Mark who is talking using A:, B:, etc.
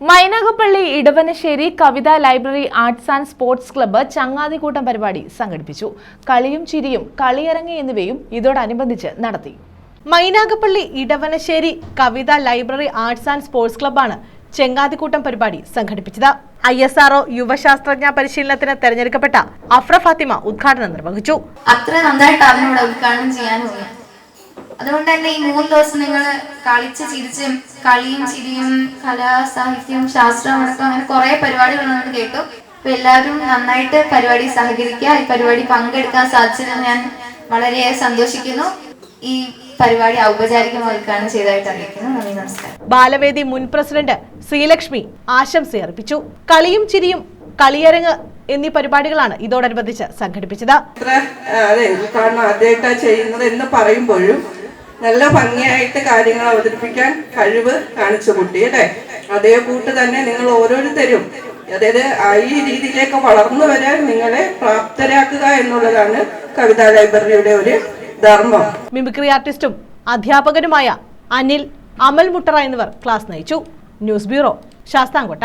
A: Mynagappally Idavanassery Kavitha library arts and sports club ചങ്ങാതിക്കൂട്ടം പരിപാടി സംഘടിപ്പിച്ചു. കളിയും ചിരിയും കളിയിറങ്ങി എന്നിവയും ഇതോടനുബന്ധിച്ച് നടത്തി. Mynagappally Edavanassery Kavitha library arts and sports ക്ലബ്ബാണ് ചെങ്ങാതിക്കൂട്ടം പരിപാടി സംഘടിപ്പിച്ചത്. ഐ എസ് ആർഒ യുവശാസ്ത്രജ്ഞ പരിശീലനത്തിന് തെരഞ്ഞെടുക്കപ്പെട്ട അഫ്ര ഫാത്തിമ ഉദ്ഘാടനം നിർവഹിച്ചു.
B: അത്ര നന്നായിട്ട് അറിഞ്ഞൂടെ ഉദ്ഘാടനം ചെയ്യാനും അതുകൊണ്ട് തന്നെ ഈ മൂന്ന് ദിവസം നിങ്ങൾ കളിച്ച് ചിരിച്ചും കളിയും ചിരിയും കലാ സാഹിത്യം ശാസ്ത്രം അടക്കം അങ്ങനെ കുറെ പരിപാടികൾ നമ്മൾ കേട്ടു. അപ്പൊ എല്ലാവരും നന്നായിട്ട് പരിപാടി സഹകരിക്കുക ഈ പരിപാടി പങ്കെടുക്കാൻ സാധിച്ചതിൽ ഞാൻ വളരെ സന്തോഷിക്കുന്നു. ഈ പരിപാടി ഔപചാരികമായി ഉദ്ഘാടനം ചെയ്തതായിട്ട് അറിയിക്കുന്നു. നന്ദി നമസ്കാരം.
A: ബാലവേദി മുൻ പ്രസിഡന്റ് ശ്രീലക്ഷ്മി ആശംസ അർപ്പിച്ചു. കളിയും ചിരിയും കളിയരങ്ങ് എന്നീ പരിപാടികളാണ് ഇതോടനുബന്ധിച്ച് സംഘടിപ്പിച്ചത്.
C: ഇത്ര അതെ കാരണം ആദ്യമായിട്ടാണ് ചെയ്യുന്നത് എന്ന് പറയുമ്പോഴും നല്ല ഭംഗിയായിട്ട് കാര്യങ്ങൾ അവതരിപ്പിക്കാൻ കഴിവ് കാണിച്ചു കുട്ടി അല്ലേ? അതേ കൂട്ട് തന്നെ നിങ്ങൾ ഓരോരുത്തരും അതായത് ഈ രീതിയിലേക്ക് വളർന്നു വരാൻ നിങ്ങളെ പ്രാപ്തരാക്കുക എന്നുള്ളതാണ് കവിതാ ലൈബ്രറിയുടെ ഒരു ധർമ്മം.
A: മിമിക്രി ആർട്ടിസ്റ്റും അധ്യാപകനുമായ അനിൽ അമൽ മുട്ടറ എന്നിവർ ക്ലാസ് നയിച്ചു. News bureau Sasthamcotta.